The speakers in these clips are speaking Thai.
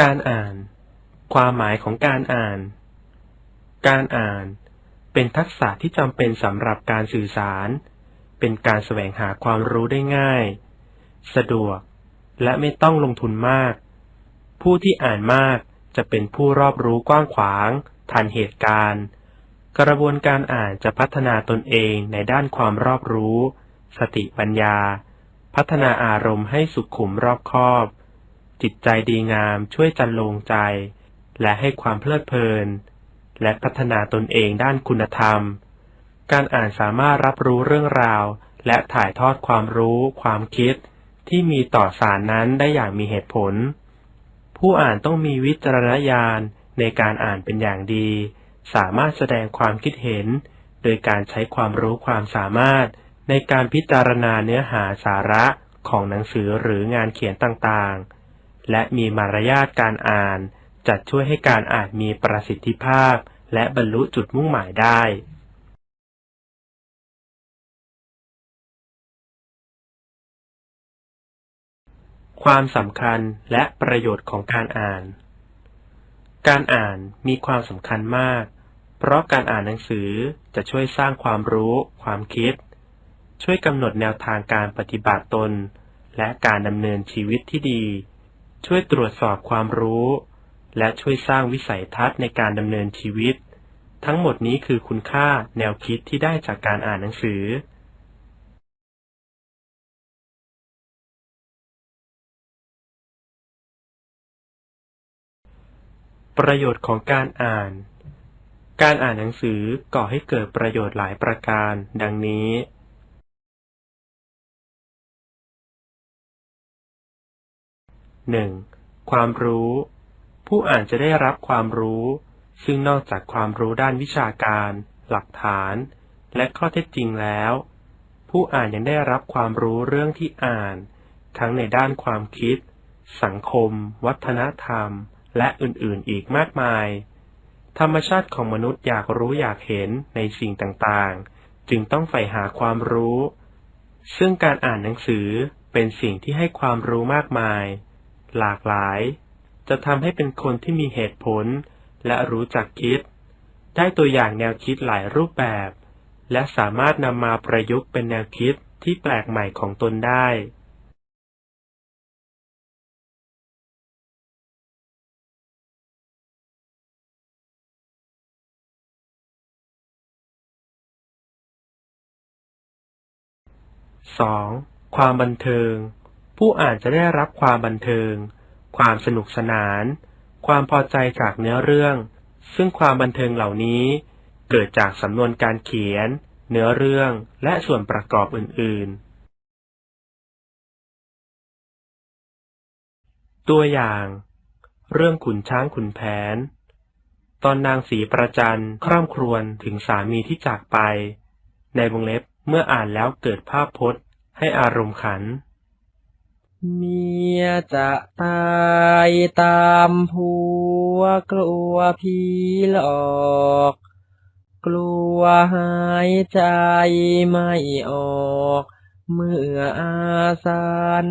การอ่าน ความหมายของการอ่าน การอ่าน เป็นทักษะที่จำเป็นสำหรับการสื่อสาร เป็นการแสวงหาความรู้ได้ง่าย สะดวก และไม่ต้องลงทุนมาก ผู้ที่อ่านมากจะเป็นผู้รอบรู้กว้างขวาง ทันเหตุการณ์ กระบวนการอ่านจะพัฒนาตนเองในด้านความรอบรู้ สติปัญญา พัฒนาอารมณ์ให้สุขุมรอบคอบ จิตใจดีงามช่วยจันลงใจ และให้ความเพลิดเพลิน และพัฒนาตนเองด้านคุณธรรม การอ่านสามารถรับรู้เรื่องราว และถ่ายทอดความรู้ ความคิด ที่มีต่อสารนั้นได้อย่างมีเหตุผล ผู้อ่านต้องมีวิจารณญาณในการอ่านเป็นอย่างดี สามารถแสดงความคิดเห็น โดยการใช้ความรู้ความสามารถ ในการพิจารณาเนื้อหาสาระของหนังสือหรืองานเขียนต่างๆ และมีมารยาทการอ่านจะช่วยให้การอ่านมีประสิทธิภาพ และบรรลุจุดมุ่งหมายได้ ความสำคัญและประโยชน์ของการอ่าน การอ่านมีความสำคัญมาก เพราะการอ่านหนังสือจะช่วยสร้างความรู้ ความคิด ช่วยกำหนดแนวทางการปฏิบัติตน และการดำเนินชีวิตที่ดี ช่วยตรวจสอบความรู้ และช่วยสร้างวิสัยทัศน์ในการดำเนินชีวิต ทั้งหมดนี้คือคุณค่าแนวคิดที่ได้จากการอ่านหนังสือ ประโยชน์ของการอ่าน การอ่านหนังสือก่อให้เกิดประโยชน์หลายประการ ดังนี้ 1. ความรู้ ผู้อ่านจะได้รับความรู้ ซึ่งนอกจากความรู้ด้านวิชาการ หลักฐาน และข้อเท็จจริงแล้ว ผู้อ่านยังได้รับความรู้เรื่องที่อ่าน ทั้งในด้านความคิด สังคม วัฒนธรรม และอื่นๆอีกมากมาย ธรรมชาติของมนุษย์อยากรู้อยากเห็นในสิ่งต่างๆ จึงต้องใฝ่หาความรู้ ซึ่งการอ่านหนังสือเป็นสิ่งที่ให้ความรู้มากมาย หลากหลาย จะทำให้เป็นคนที่มีเหตุผล และรู้จักคิด ได้ตัวอย่างแนวคิดหลายรูปแบบ และสามารถนำมาประยุกต์เป็นแนวคิดที่แปลกใหม่ของตนได้ 2. ความบันเทิง ผู้อ่านจะได้รับความบันเทิง ความสนุกสนาน ความพอใจจากเนื้อเรื่อง ซึ่งความบันเทิงเหล่านี้ เกิดจากสำนวนการเขียน เนื้อเรื่องและส่วนประกอบอื่น ๆ ตัวอย่าง เรื่องขุนช้างขุนแผน ตอนนางสีประจันคร่ำครวญถึงสามีที่จากไป ในวงเล็บเมื่ออ่านแล้วเกิดภาพพจน์ให้อารมณ์ขัน เมียจะตายตามผัวกลัวผีหลอก กลัวหายใจไม่ออก เมื่ออาสัน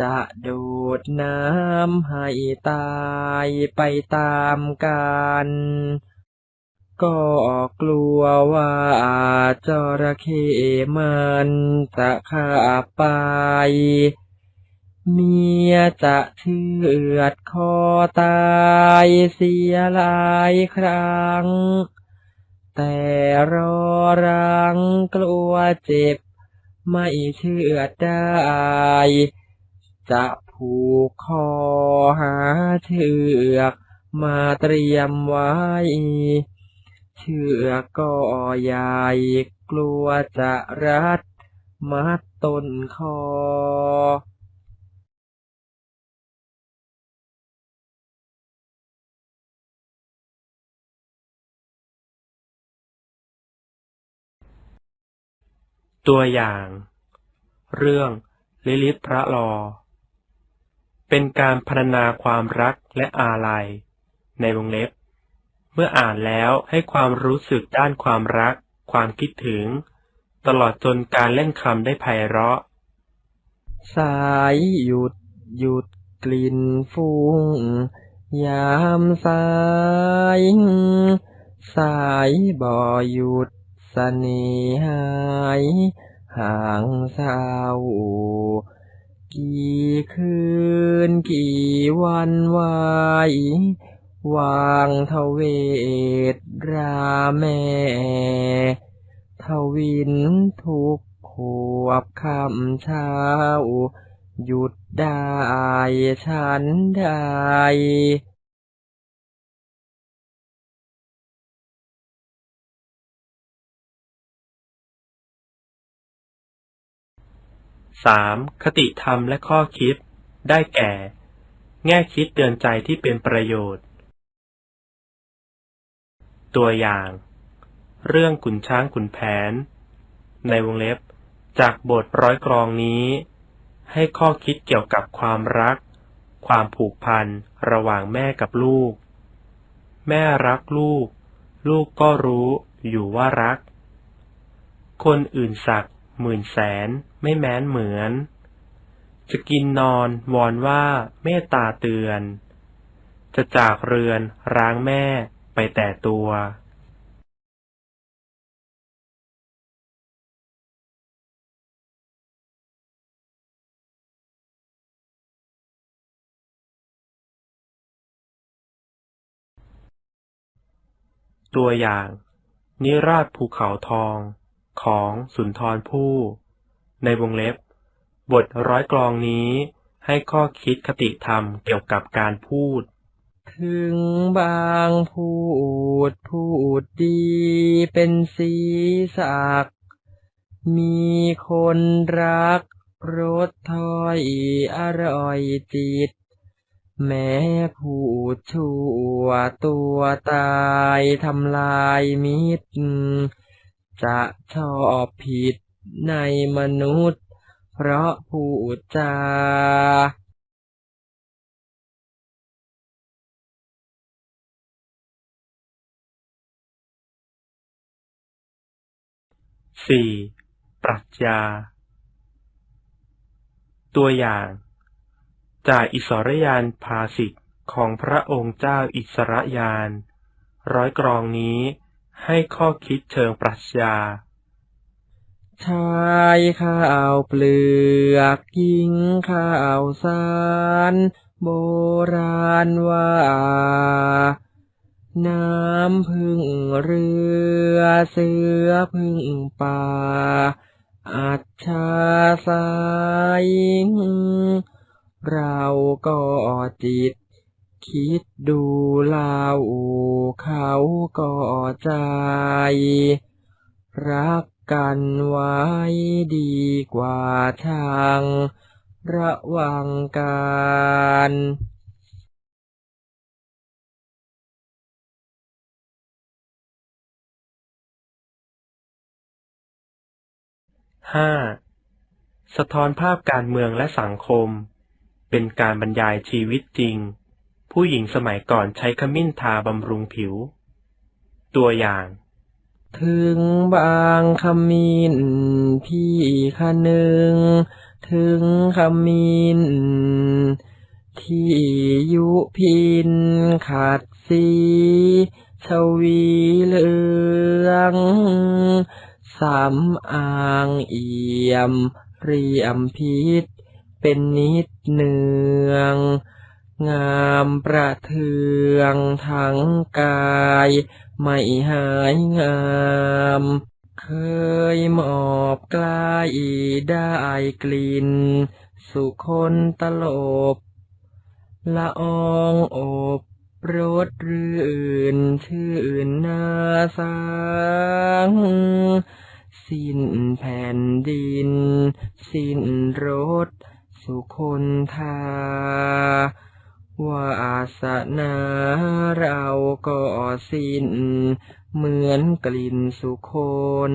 จะดูดน้ำให้ตายไปตามกัน ก็กลัวว่าจระเข้มันจะฆ่าไป เมียจะเชือดคอตายเสียหลายครั้ง แต่รอรังกลัวเจ็บ ไม่เชือดได้ จะผูกคอหาเชือกมาเตรียมไว้ เชือกก็ใหญ่กลัวจะรัด มัดต้นคอ ตัวอย่าง เรื่อง ลิลิตพระลอ เป็นการพรรณนาความรักและอาลัย ในวงเล็บ เมื่ออ่านแล้วให้ความรู้สึกด้านความรัก ความคิดถึง ตลอดจนการเล่นคำได้ไพเราะ สายหยุดหยุดกลิ่นฟุ้งยามสาย สายบ่หยุดสน่หายห่างเศร้ากี่คืนกี่วันวาย วางทเวทราแม่ทวินทุกขวบคำเช้า หยุดได้ฉันใดสามคติธรรมและข้อคิด ได้แก่ แง่คิดเตือนใจที่เป็นประโยชน์ ตัวอย่าง เรื่องขุนช้างขุนแผน ในวงเล็บ จากบทร้อยกรองนี้ ให้ข้อคิดเกี่ยวกับความรัก ความผูกพันระหว่างแม่กับลูก แม่รักลูก ลูกก็รู้อยู่ว่ารัก คนอื่นสักหมื่นแสนไม่แม้นเหมือน จะกินนอนวอนว่าเมตตาเตือน จะจากเรือนร้างแม่ ไปแต่ตัวตัวอย่าง นิราชภูเขาทองของสุนทรภู่ ในวงเล็บ บทร้อยกลองนี้ให้ข้อคิดคติธรรมเกี่ยวกับการพูด ถึงบางพูดพูดดีเป็นสีสัก มีคนรักรสถ้อยอร่อยจิต แม้พูดชั่วตัวตายทำลายมิตร จะชอบผิดในมนุษย์ เพราะพูดจา สี่ปรัชญา ตัวอย่าง จากอิสรยานภาสิทธิ์ของพระองค์เจ้าอิสรยาน ร้อยกรองนี้ให้ข้อคิดเชิงปรัชญาชายข้าวเปลือกหญิงข้าวสารโบราณว่า น้ำพึ่งเรือ เสือพึ่งป่า อัจฉาสายเราก็จิต คิดดูเล่าเขาก็ใจ รักกันไว้ดีกว่าช่าง ระวังการ ห้าสะท้อนภาพการเมืองและสังคม เป็นการบรรยายชีวิตจริง ผู้หญิงสมัยก่อนใช้ขมิ้นทาบำรุงผิว ตัวอย่าง ถึงบางขมิ้นพี่คะนึง ถึงขมิ้นที่ยุพินขัดสีชวีเหลือง สำอางเอี่ยม เรียมพิษ เป็นนิดเนือง งามประเทืองทั้งกาย ไม่หายงามเคยหมอบกล้ายีได้กลิ่น สุคนตลบ ละอองอบรสรื่นชื่นนาสัง สิ้นรสสุคนทาวาสนาเราก็สิ้นเหมือนกลิ่นสุคน